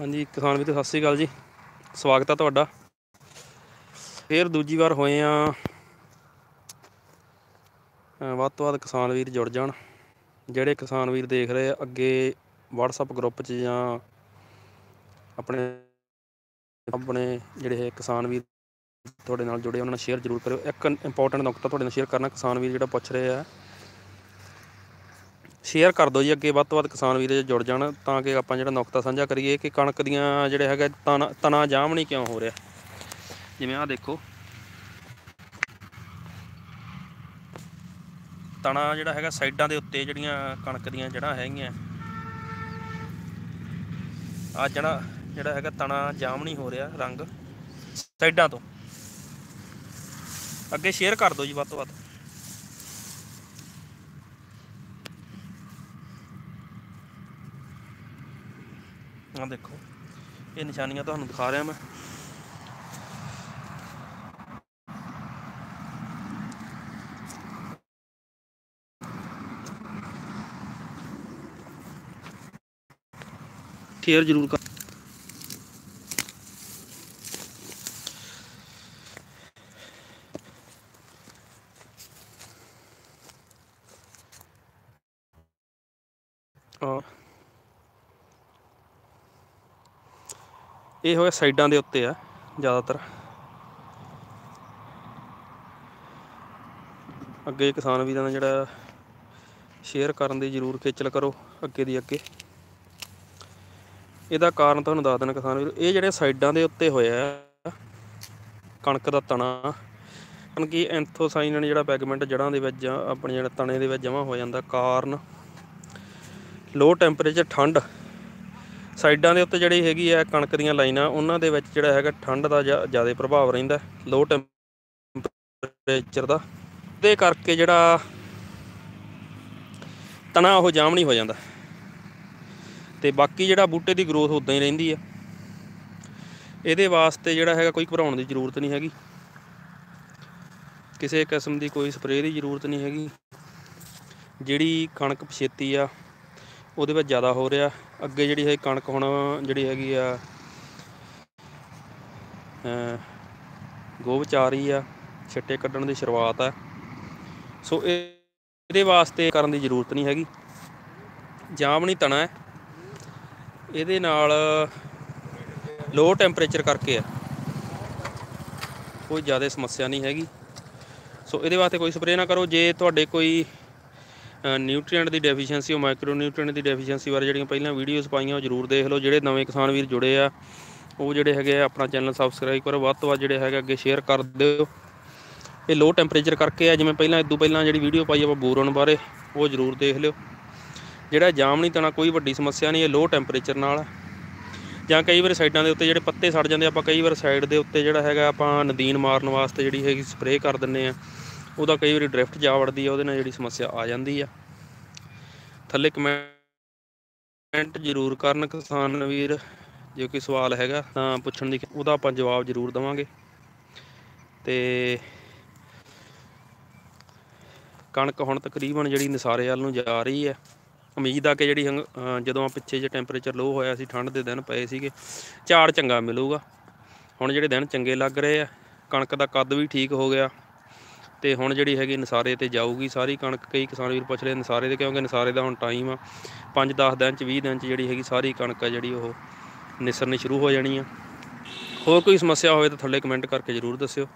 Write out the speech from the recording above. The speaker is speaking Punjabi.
ਹਾਂਜੀ, ਕਿਸਾਨ ਵੀਰ, ਸਤਿ ਸ਼੍ਰੀ ਅਕਾਲ ਜੀ। ਸਵਾਗਤ ਹੈ ਤੁਹਾਡਾ। ਫੇਰ ਦੂਜੀ ਵਾਰ ਹੋਏ ਆ। ਵੱਧ ਤੋਂ ਵੱਧ ਕਿਸਾਨ ਵੀਰ ਜੁੜ ਜਾਣ। ਜਿਹੜੇ ਕਿਸਾਨ ਵੀਰ ਦੇਖ ਰਹੇ ਅੱਗੇ WhatsApp ਗਰੁੱਪ 'ਚ ਜਾਂ ਆਪਣੇ ਆਪਣੇ ਜਿਹੜੇ ਇਹ ਕਿਸਾਨ ਵੀਰ ਤੁਹਾਡੇ ਨਾਲ ਜੁੜੇ, ਉਹਨਾਂ ਨਾਲ ਸ਼ੇਅਰ ਜ਼ਰੂਰ ਕਰਿਓ। ਇੱਕ ਇੰਪੋਰਟੈਂਟ ਨੁਕਤਾ ਤੁਹਾਡੇ ਨਾਲ ਸ਼ੇਅਰ ਕਰਨਾ, ਕਿਸਾਨ ਵੀਰ ਜਿਹੜਾ ਪੁੱਛ ਰਹੇ ਆ ਸ਼ੇਅਰ ਕਰ ਦਿਓ ਜੀ, ਅੱਗੇ ਵੱਧ ਤੋਂ ਵੱਧ ਕਿਸਾਨ ਵੀਰ ਜੁੜ ਜਾਣ, ਤਾਂ ਕਿ ਆਪਾਂ ਜਿਹੜਾ ਨੁਕਤਾ ਸਾਂਝਾ ਕਰੀਏ ਕਿ ਕਣਕ ਦੀਆਂ ਜਿਹੜੇ ਹੈਗਾ ਤਣਾ ਤਣਾ ਜਾਮਣੀ ਕਿਉਂ ਹੋ ਰਿਹਾ। ਜਿਵੇਂ ਆਹ ਦੇਖੋ। ਤਣਾ ਜਿਹੜਾ ਹੈਗਾ ਸਾਈਡਾਂ ਦੇ ਉੱਤੇ ਜਿਹੜੀਆਂ ਕਣਕ ਦੀਆਂ ਜੜ੍ਹਾਂ ਹੈਗੀਆਂ। ਆ ਜਿਹੜਾ ਜਿਹੜਾ ਹੈਗਾ ਤਣਾ ਜਾਮਣੀ ਹੋ ਰਿਹਾ ਰੰਗ ਸਾਈਡਾਂ ਤੋਂ। ਅੱਗੇ ਸ਼ੇਅਰ ਕਰ ਦਿਓ ਜੀ ਵੱਧ ਤੋਂ ਵੱਧ। ਆ ਦੇਖੋ ਇਹ ਨਿਸ਼ਾਨੀਆਂ ਤੁਹਾਨੂੰ ਦਿਖਾ ਰਿਹਾ ਮੈਂ। ਸ਼ੇਅਰ ਜ਼ਰੂਰ ਕਰ ਆ ਇਹ ਹੋਇਆ ਸਾਈਡਾਂ ਦੇ ਉੱਤੇ ਆ, ਜ਼ਿਆਦਾਤਰ। ਅੱਗੇ ਕਿਸਾਨ ਵੀਰਾਂ ਦਾ ਜਿਹੜਾ ਸ਼ੇਅਰ ਕਰਨ ਦੀ ਜ਼ਰੂਰ ਖੇਚਲ ਕਰੋ, ਅੱਗੇ ਦੀ ਅੱਗੇ। ਇਹਦਾ ਕਾਰਨ ਤੁਹਾਨੂੰ ਦੱਸ ਦੇਣਾ ਕਿਸਾਨ ਵੀਰ, ਇਹ ਜਿਹੜੇ ਸਾਈਡਾਂ ਦੇ ਉੱਤੇ ਹੋਇਆ ਕਣਕ ਦਾ ਤਣਾ ਕਿ ਐਂਥੋਸਾਈਨ ਜਿਹੜਾ ਪੈਗਮੈਂਟ ਜੜਾਂ ਦੇ ਵਿੱਚ ਜਾਂ ਆਪਣੇ ਜਿਹੜਾ ਤਣੇ ਦੇ ਵਿੱਚ ਜਮ੍ਹਾਂ ਹੋ ਜਾਂਦਾ, ਕਾਰਨ ਲੋ ਟੈਂਪਰੇਚਰ ਠੰਡ ਸਾਈਡਾਂ ਦੇ ਉੱਤੇ ਜਿਹੜੀ ਹੈਗੀ ਆ ਕਣਕ ਦੀਆਂ ਲਾਈਨਾਂ, ਉਹਨਾਂ ਦੇ ਵਿੱਚ ਜਿਹੜਾ ਹੈਗਾ ਠੰਡ ਦਾ ਜ਼ਿਆਦਾ ਪ੍ਰਭਾਵ ਰਹਿੰਦਾ ਲੋ ਟੈਂਪਰੇਚਰ ਦਾ। ਦੇ ਕਰਕੇ ਜਿਹੜਾ ਤਣਾ ਉਹ ਜਾਮਣੀ ਹੋ ਜਾਂਦਾ। ਤੇ ਬਾਕੀ ਜਿਹੜਾ ਬੂਟੇ ਦੀ ਗਰੋਥ ਉਦਾਂ ਹੀ ਰਹਿੰਦੀ ਆ। ਇਹਦੇ ਵਾਸਤੇ ਜਿਹੜਾ ਹੈਗਾ ਕੋਈ ਘਬਰਾਉਣ ਦੀ ਜ਼ਰੂਰਤ ਨਹੀਂ ਹੈਗੀ। ਕਿਸੇ ਕਿਸਮ ਦੀ ਕੋਈ ਸਪਰੇਅ ਦੀ ਜ਼ਰੂਰਤ ਨਹੀਂ ਹੈਗੀ। ਜਿਹੜੀ ਕਣਕ ਪਛੇਤੀ ਆ ਉਹਦੇ ਵਿੱਚ ਜ਼ਿਆਦਾ ਹੋ ਰਿਹਾ। ਅੱਗੇ ਜਿਹੜੀ ਹੈ ਕਣਕ ਹੁਣ ਜਿਹੜੀ ਹੈਗੀ ਆ ਗੋਭ ਚਾਰ ਰਹੀ ਆ, ਛਿੱਟੇ ਕੱਢਣ ਦੀ ਸ਼ੁਰੂਆਤ ਆ। ਸੋ ਇਹ, ਇਹਦੇ ਵਾਸਤੇ ਕਰਨ ਦੀ ਜ਼ਰੂਰਤ ਨਹੀਂ ਹੈਗੀ। ਜਾਮਣੀ ਤਣਾ ਹੈ। ਇਹਦੇ ਨਾਲ ਲੋ ਟੈਂਪਰੇਚਰ ਕਰਕੇ ਆ। ਕੋਈ ਜ਼ਿਆਦਾ ਸਮੱਸਿਆ ਨਹੀਂ ਹੈਗੀ। ਸੋ ਇਹਦੇ ਵਾਸਤੇ ਕੋਈ ਸਪਰੇਅ ਨਾ ਕਰੋ। ਜੇ ਤੁਹਾਡੇ ਕੋਈ ਨਿਊਟ੍ਰੀਐਂਟ ਦੀ ਡੈਫੀਸ਼ੀਐਂਸੀ ਉਹ ਮਾਈਕਰੋ ਨਿਊਟ੍ਰੀਐਂਟ ਦੀ ਡੈਫੀਸ਼ੀਐਂਸੀ ਬਾਰੇ ਜਿਹੜੀਆਂ ਪਹਿਲਾਂ ਵੀਡੀਓਜ਼ ਪਾਈਆਂ, ਉਹ ਜ਼ਰੂਰ ਦੇਖ ਲਓ। ਜਿਹੜੇ ਨਵੇਂ ਕਿਸਾਨ ਵੀਰ ਜੁੜੇ ਆ, ਉਹ ਜਿਹੜੇ ਹੈਗੇ ਆ, ਆਪਣਾ ਚੈਨਲ ਸਬਸਕ੍ਰਾਈਬ ਕਰੋ। ਵੱਧ ਤੋਂ ਵੱਧ ਜਿਹੜੇ ਹੈਗੇ ਅੱਗੇ ਸ਼ੇਅਰ ਕਰ ਦਿਓ। ਇਹ ਲੋ ਟੈਂਪਰੇਚਰ ਕਰਕੇ ਆ, ਜਿਵੇਂ ਪਹਿਲਾਂ, ਇਦੋਂ ਪਹਿਲਾਂ ਜਿਹੜੀ ਵੀਡੀਓ ਪਾਈ ਆਪਾਂ ਬੋਰਨ ਬਾਰੇ, ਉਹ ਜ਼ਰੂਰ ਦੇਖ ਲਿਓ। ਜਿਹੜਾ ਜਾਮ ਨਹੀਂ ਤਣਾ, ਕੋਈ ਵੱਡੀ ਸਮੱਸਿਆ ਨਹੀਂ, ਇਹ ਲੋ ਟੈਂਪਰੇਚਰ ਨਾਲ ਜਾਂ ਕਈ ਵਾਰ ਸਾਈਡਾਂ ਦੇ ਉੱਤੇ ਜਿਹੜੇ ਪੱਤੇ ਸੜ ਜਾਂਦੇ ਆਪਾਂ ਕਈ ਵਾਰ ਸਾਈਡ ਦੇ ਉੱਤੇ ਜਿਹੜਾ ਹੈਗਾ, ਆਪਾਂ ਨਦੀਨ ਮਾਰਨ ਵਾਸਤੇ ਜਿਹੜੀ ਹੈਗੀ ਸਪਰੇਅ ਕਰ ਦਿੰਨੇ ਆ। ਉਹਦਾ ਕਈ ਵਾਰੀ ਡ੍ਰਿਫਟ ਜਾ ਵੜਦੀ ਆ, ਉਹਦੇ ਨਾਲ ਜਿਹੜੀ ਸਮੱਸਿਆ ਆ ਜਾਂਦੀ ਆ। ਥੱਲੇ ਕਮੈਂਟ ਜ਼ਰੂਰ ਕਰਨ ਕਿਸਾਨ ਵੀਰ, ਜੇ ਕੋਈ ਸਵਾਲ ਹੈਗਾ ਤਾਂ ਪੁੱਛਣ ਦੀ, ਉਹਦਾ ਆਪਾਂ ਜਵਾਬ ਜ਼ਰੂਰ ਦਵਾਂਗੇ। ਤੇ ਕਣਕ ਹੁਣ ਤਕਰੀਬਨ ਜਿਹੜੀ ਨਸਾਰੇ ਵੱਲ ਨੂੰ ਜਾ ਰਹੀ ਹੈ ਉਮੀਦ ਆ ਕਿ ਜਿਹੜੀ ਜਦੋਂ ਆ ਪਿੱਛੇ ਜੇ ਟੈਂਪਰੇਚਰ ਲੋ ਹੋਇਆ ਸੀ ਠੰਡ ਦੇ ਦਿਨ ਪਏ ਸੀਗੇ, ਝਾੜ ਚੰਗਾ ਮਿਲੂਗਾ। ਹੁਣ ਜਿਹੜੇ ਦਿਨ ਚੰਗੇ ਲੱਗ ਰਹੇ ਆ, ਕਣਕ ਦਾ ਕੱਦ ਵੀ ਠੀਕ ਹੋ ਗਿਆ। ਤੇ ਹੁਣ ਜਿਹੜੀ ਹੈਗੀ ਨਸਾਰੇ ਤੇ ਜਾਊਗੀ, ਸਾਰੀ ਕਣਕ ਕਈ ਕਿਸਾਨ ਵੀਰ ਪੁੱਛ ਰਹੇ ਨਸਾਰੇ ਤੇ, ਕਿਉਂਕਿ ਨਸਾਰੇ ਦਾ ਹੁਣ ਟਾਈਮ ਆ। 5-10 ਦਿਨ ਚ 20 ਦਿਨ ਚ ਜਿਹੜੀ ਹੈਗੀ ਸਾਰੀ ਕਣਕ ਆ ਜਿਹੜੀ ਉਹ ਨਿਸਰਨੀ ਸ਼ੁਰੂ ਹੋ ਜਾਣੀ ਆ। ਹੋਰ ਕੋਈ ਸਮੱਸਿਆ ਹੋਵੇ ਤਾਂ ਥੱਲੇ ਕਮੈਂਟ ਕਰਕੇ ਜ਼ਰੂਰ ਦੱਸਿਓ।